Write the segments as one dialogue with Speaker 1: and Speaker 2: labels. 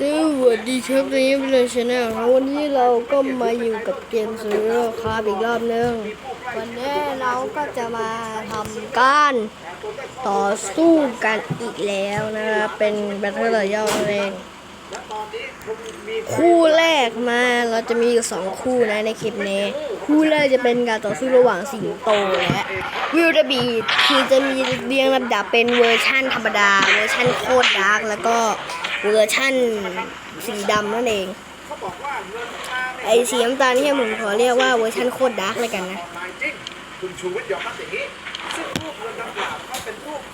Speaker 1: สวัสดีครับวันนี้เป็นเลยชาแนลครับวันนี้เราก็มาอยู่กับเกมซูโร่คาร์อีกรอบหนึงวันนี้เราก็จะมาทำการต่อสู้กันอีกแล้วนะครับเป็นแบทเทิลรอยัลเองคู่แรกมาเราจะมีอยู่สองคู่นะในคลิปนี้ คู่แรกจะเป็นการต่อสู้ระหว่างสิงโตและวิลเดบีคือจะมีเรียงลำดับเป็นเวอร์ชั่นธรรมดา เวอร์ชั่นโคตรดาร์กแล้วก็ เวอร์ชั่นสีดำนั่นเอง ไอสีน้ำตาลที่ผมขอเรียกว่าเวอร์ชั่นโคตรดาร์กเลยกันนะ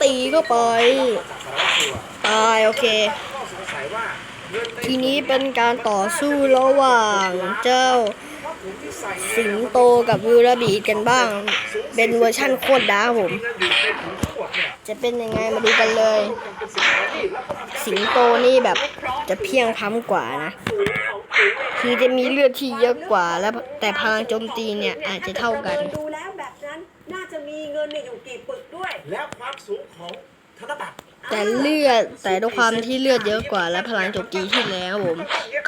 Speaker 1: ตีก็ป
Speaker 2: ล่อยตา
Speaker 1: ยโอเค ทีนี้เป็นการต่อสู้ระหว่างเจ้า
Speaker 2: เพราะถุงที่ใส่
Speaker 1: สิงโตกับวิลบีกันบ้าง เป็นเวอร์ชั่นโคตรดาร์กผม
Speaker 2: เงินอยู่ในถุงทั้งหมดเนี่ย
Speaker 1: จะเป็นยังไงมาดูกันเลย
Speaker 2: เป็นสิบที่แล้วก็
Speaker 1: สิงโตนี่แบบจะเพียงพร้ำกว่านะ คือจะมีเลือดที่เยอะกว่าแล้วแต่พลังโจมตีเนี่ยอาจจะเท่ากัน
Speaker 3: ดูแล้วแบบนั้นน่าจะมีเงินเนี่ยอยู่กี่ปึกด้วย
Speaker 2: แล้วความสูงของธนบัตร
Speaker 1: แต่เลือดแต่ด้วยความที่เลือดเยอะกว่าและพลังโจมตีที่แรงครับผม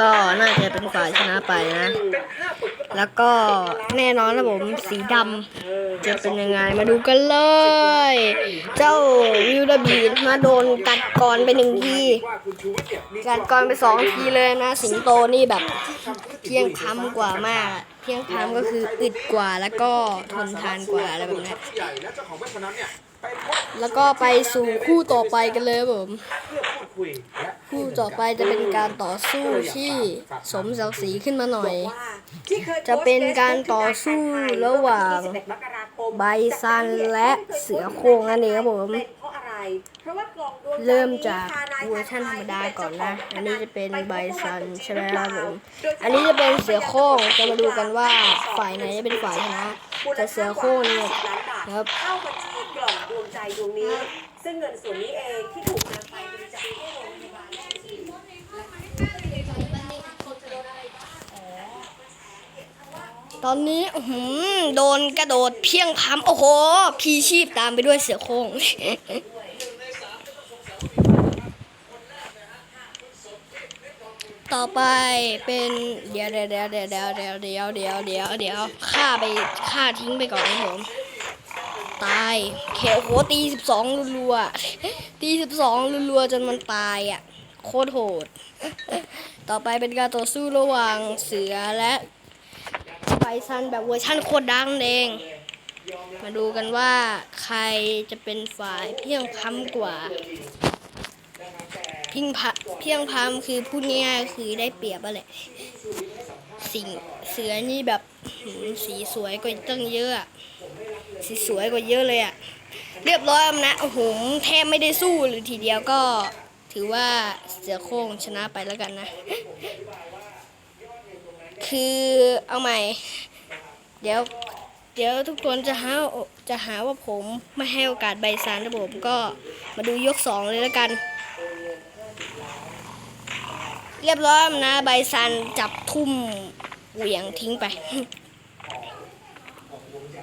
Speaker 1: ก็น่าจะเป็นฝ่ายชนะไปนะ
Speaker 2: เป็นห้าปึกก็
Speaker 1: แล้วก็แน่นอนนะผมสีดำจะเป็นยังไงมาดูกันเลย เจ้าวิลเดอร์บีดมาโดนกัดก่อนไปหนึ่งที
Speaker 2: ว่าคุณชูวิทย์เนี่ยมี
Speaker 1: กัดก่อนไปสองทีเลยนะ สิงโตนี่แบบเพียงพล้ำกว่ามากเพียงพล้ำก็คืออึดกว่าแล้วก็ทนทานกว่าอะไรแบบนี้
Speaker 2: แล้ว
Speaker 1: ก็ไปสู่คู่ต่อไปกันเลยผม
Speaker 2: คู่
Speaker 1: ต่อไปจะเป็นการต่อสู้ที่สมศักดิ์ศรีขึ้นมาหน่อย จะเป็นการต่อสู้ระหว่าง
Speaker 3: 21มกราคม
Speaker 1: ไบซันและเสือโครงนั่นเองครับผม
Speaker 3: เป็นเพราะอะไรเพราะว่ากล่องดวงใจ
Speaker 1: เริ่มจากเวอร์ชันธรรมดาก่อนนะ อันนี้จะเป็นไบซันใช่ไหมครับผม อันนี้จะเป็นเสือโครงจะมาดูกันว่าฝ่ายไหนจะเป็นฝ่ายชนะ แต่เสือโคร่งเนี่ย
Speaker 3: ล้านบาท
Speaker 1: ครับ
Speaker 3: เข้าบัญชีกล่องดวงใจดวงนี้ ซึ่งเงินส่วนนี้เองที่ถูกนำไปบริจาคให้โรงพยาบาล
Speaker 1: ตอนนี้อื้อหือโดนกระโดดเพียงพำโอ้โห พีชีพตามไปด้วยเสือโคร่ง ต่อไปเป็นเดี๋ยวเดี๋ยวเดี๋ยวเดี๋ยวเดี๋ยวเดี๋ยวเดี๋ยวเดี๋ยวเดี๋ยวเดี๋ยวฆ่าไปฆ่าทิ้งไปก่อนนะผมตายเคโอ้โหตีสิบสองรัวๆตีสิบสองรัวๆจนมันตายอะโคตรโหด ต่อไปเป็นการต่อสู้ระหว่างเสือและไบซันแบบเวอร์ชั่นโคตรดังเองมาดูกันว่าใครจะเป็นฝ่ายเพียงพล้ำกว่า พิงพะเพียงพล้ำคือพูดง่ายๆคือได้เปรียบอะแหละสิ่งเสือนี่แบบสีสวยกว่าตั้งเยอะสีสวยกว่าเยอะเลยอะเรียบร้อยนะโอ้โหแทบไม่ได้สู้หรือทีเดียวก็ถือว่าเสือโคร่งชนะไปแล้วกันนะ คือเอาใหม่ เดี๋ยวเดี๋ยวทุกคนจะหาจะหาว่าผมไม่ให้โอกาสใบซานนะผมก็มาดูยกสองเลยแล้วกัน เรียบร้อยนะใบซันจับทุ่มเหวี่ยงทิ้งไป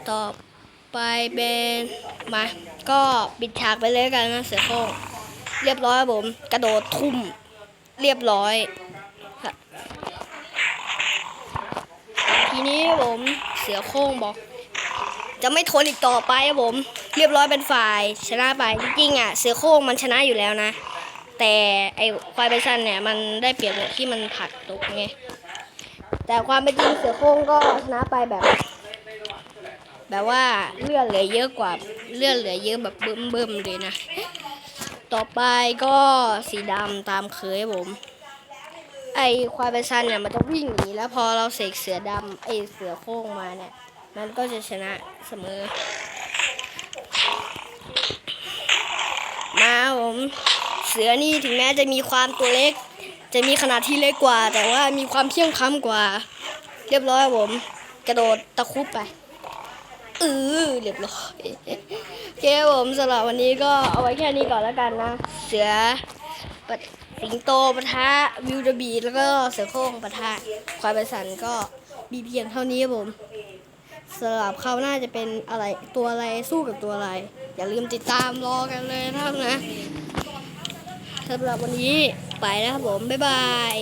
Speaker 1: ต่อไปเป็นมา ก็ปิดฉากไปเลยกันนะเสือโคร่งเรียบร้อยครับผม กระโดดทุ่ม เรียบร้อยครับทีนี้ผมเสือโคร่งบอก จะไม่ทนอีกต่อไปครับผม เรียบร้อยเป็นฝ่ายชนะไปจริงๆอะ เสือโคร่งมันชนะอยู่แล้วนะ แต่ไอควายไบซันเนี่ยมันได้เปรียบตรงที่มันผลักตกไง แต่ความเป็นจริงเสือโคร่งก็ชนะไปแบบ แบบว่าเลือดเหลือเยอะกว่าเลือดเหลือเยอะแบบเบิ่มๆเลยนะ ต่อไปก็สีดำตามเคยผม ไอควายไบซันเนี่ยมันจะวิ่งหนีแล้วพอเราเสกเสือดำไอเสือโคร่งมาเนี่ย มันก็จะชนะเสมอ มาผม เสือนี่ถึงแม้จะมีความตัวเล็ก จะมีขนาดที่เล็กกว่า แต่ว่ามีความเพียงพล้ำกว่า เรียบร้อยผม กระโดดตะคุบไปเออเรียบร้อยโอเคผมสำหรับวันนี้ก็เอาไว้แค่นี้ก่อนแล้วกันนะ เสือปะสิงโตปะทะวิวเดอะบีแล้วก็เสือโคร่งปะทะควายใบสันก็มีเพียงเท่านี้ผมสำหรับเขาหน่าจะเป็นอะไรตัวอะไรสู้กับตัวอะไร อย่าลืมติดตามรอกันเลยนะครับนะ สำหรับวันนี้ไปแล้วครับผม บ๊ายบาย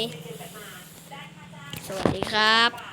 Speaker 1: สวัสดีครับ